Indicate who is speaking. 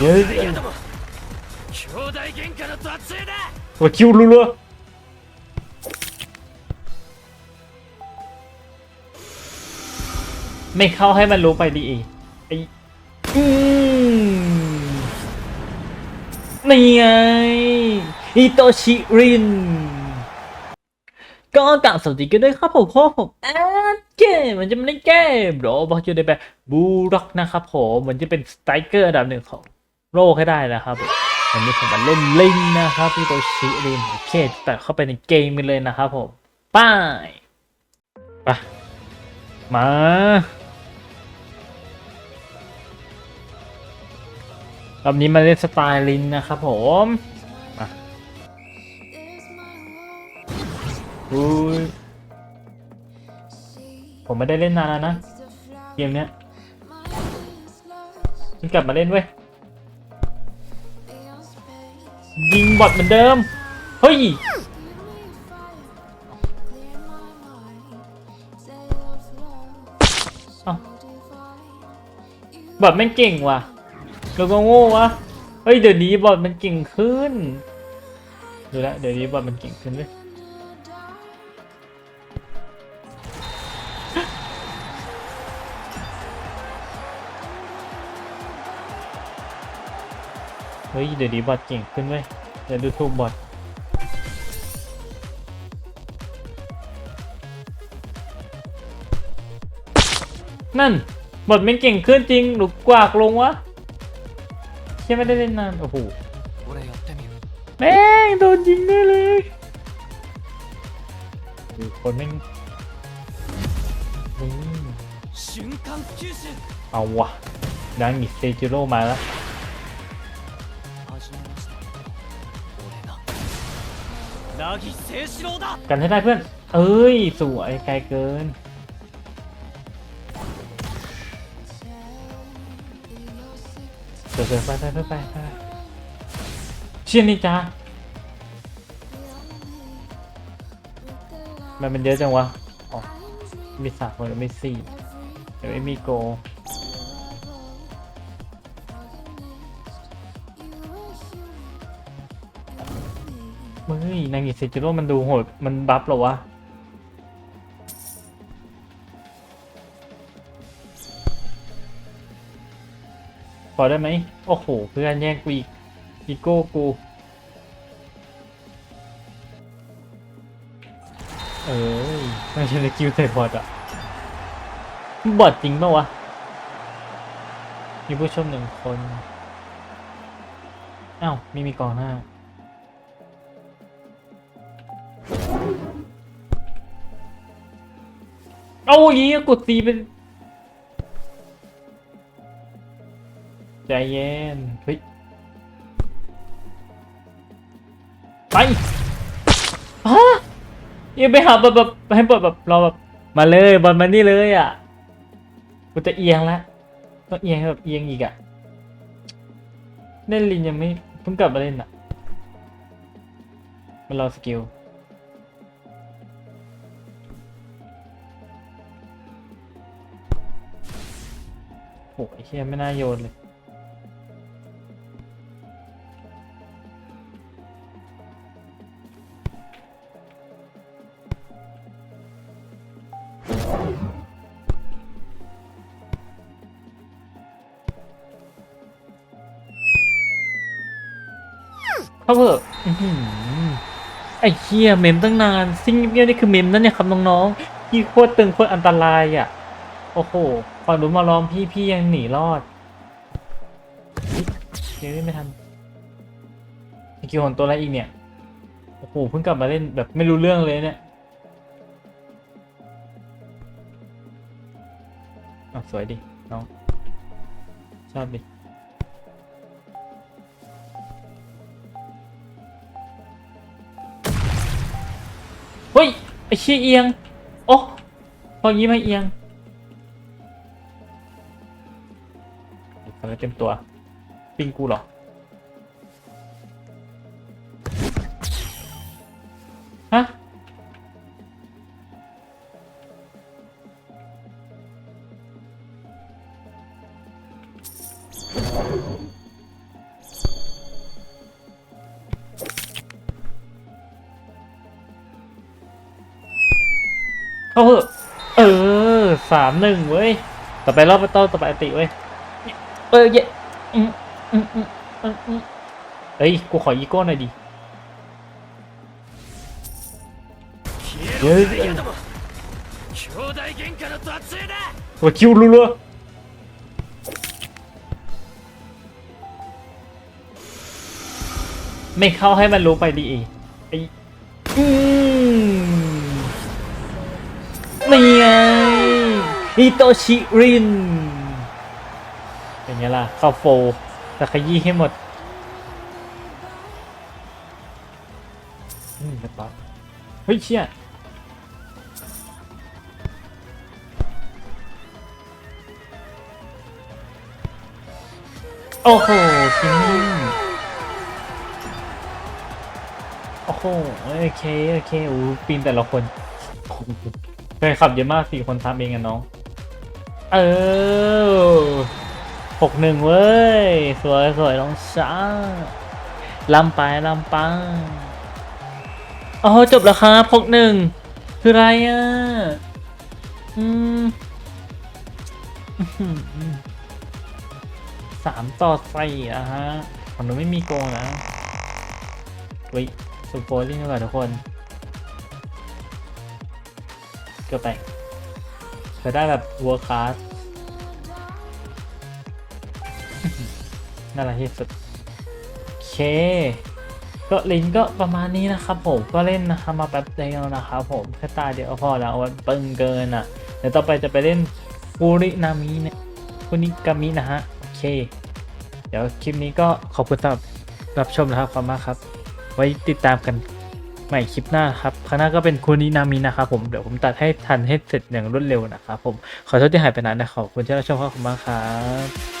Speaker 1: เฮ้ยว่าคิวรัวไม่เข้าให้มันรู้ไปดีอีไอนี่ไงอิโตชิริน ก็กลับสวัสดีกันด้วยครับผมพ่อผมแอเกมมันจะไม่ได้เกมหรอบอกจะได้แบบบูร็อกนะครับผม มันจะเป็นสไตรเกอร์อันดับหนึ่งของ โลกให้ได้นะครับวันนี้ผมมาเล่นลิงนะครับพี่โตชิรินโอเคแต่เข้าไปในเกมกันเลยนะครับผมป้ายไปมารอบนี้มาเล่นสไตล์ลินนะครับผมอุ้ยผมไม่ได้เล่นนานแล้วนะ เกมเนี้ยกลับมาเล่นเว้ย ยิงบอทเหมือนเดิม เฮ้ย บอทม่งเก่งว่ะเราก็โง่วะ เฮ้ย เดี๋ยวนี้บอทมันเก่งขึ้น ดูแลเดี๋ยวนี้บอทมันเก่งขึ้นเลย เฮ้ยเดี๋ยวดีบอทเก่งขึ้นไหมเดี๋ยวดูทูกบอทนั่นบทมันเก่งขึ้นจริงหรือกวากลงวะแค่ไม่ได้เล่นนานโอ้โหแม่งโดนยิงได้เลยคือคนแม่งเอาวะดังอิเซจิโร่มาแล้ว กันให้ได้เพื่อน เอ้ย สวยไกลเกิน เดี๋ยวไปไปไปไปไปเชี่ยนี่จ้ามันมันเยอะจังวะอ๋อมีสามคนไม่สี่เดี๋ยวไม่มีโก เฮ้ยนางอิเซจิโร่มันดูโหด มันบัฟเหรอวะ พอได้ไหม โอ้โห เพื่อนแย่งกูอีกอีโก้กูเอ้ยไม่ใช่สกิลใส่บอทอะบอทจริงปะวะ มีผู้ชมหนึ่งคน อ้าว ไม่มีกองหน้า เอาอย่างงี้กดตีเป็นใจเย็นเฮ้ยไปฮะยังไปหาแบบแบบให้แบบแบบเราแบบมาเลยบอลมานี่เลยอะกูจะเอียงล้วต้องเอียงแบบเอียงอีกอะเล่นลินยังไม่เพิ่งกลับมาเล่นอะมันรอสกิล โอ้ยเฮียไม่น่าโยนเลยเขาเถอะอื้อหือไอ้เฮียเมมตั้งนาน ซิ่งเงียบนี่คือเมมนั่นเนี่ยครับน้องๆพี่โคตรตึงโคตรอันตรายอะ อ้โหฝั่งนู้นมาล้อมพี่พี่ยังหนีรอดเฮ้ยเดี๋ยวไม่ทันสกิลของตัวอะไรอีกเนี่ย โอ้โหเพิ่งกลับมาเล่นแบบไม่รู้เรื่องเลยเนี่ยอะสวยดิ น้อง ชอบดิเฮ้ยไอ้ชี่ยเอียง โอ้พองี้มาเอียง ทำไมเต็มตัว ปิงกูหรอ ฮะ เข้าเหอะ เออ สามหนึ่งเว้ย ต่อไปรอบต่อต่อไปอติเว้ย เออเยอืมอืมอืมอืมอืมเฮ้ย กูขออีโก้หน่อยดิ
Speaker 2: 消えろダイヤども兄弟喧嘩の撮影だ
Speaker 1: หัวคิวรัวๆไม่เข้าให้มันรู้ไปดีเอไออืมนี่ไงฮิโตชิริน เป็นไงล่ะ เข้าโฟร์แต่ขยี้ให้หมดอืมเรียบร้อยเฮ้ยเชี่ยโอ้โหกินนี่โอ้โหโอเค โอเคอู้ปีนแต่ละคนเคยขับเยอะมากสี่คนทำเองอะน้อง เออ หกหนึ่งเว้ย สวยสวยน้องช้าลำไปลำปังอ้โหจบแล้วครับหกหนึ่งคืออะไรอะ อืมอื้อหือสามต่อสี่อะฮะของหนูไม่มีโกงนะเฮ้ยสุโปรลิ่งก่อนทุกคน เกือบไปจะได้แบบวัวคาส น่ารักที่สุดโอเค ก็ลิงก็ประมาณนี้นะครับผมก็เล่นนะครับมาแป๊บเดียวนะครับผมแค่ตาเดียวพอแล้วมันปึงเกินอะ เดี๋ยวต่อไปจะไปเล่นฟูรินามิเนี่ยฟูนิกามินะฮะโอเค เดี๋ยวคลิปนี้ก็ขอบคุณสำหรับรับชมนะครับขอบคุณมากครับ ไว้ติดตามกันใหม่คลิปหน้าครับครั้งหน้าก็เป็นคูนินามินะครับผมเดี๋ยวผมตัดให้ทันให้เสร็จอย่างรวดเร็วนะครับผมขอโทษที่หายไปนานนะขอบคุณที่รับชมครับขอบคุณมากครับ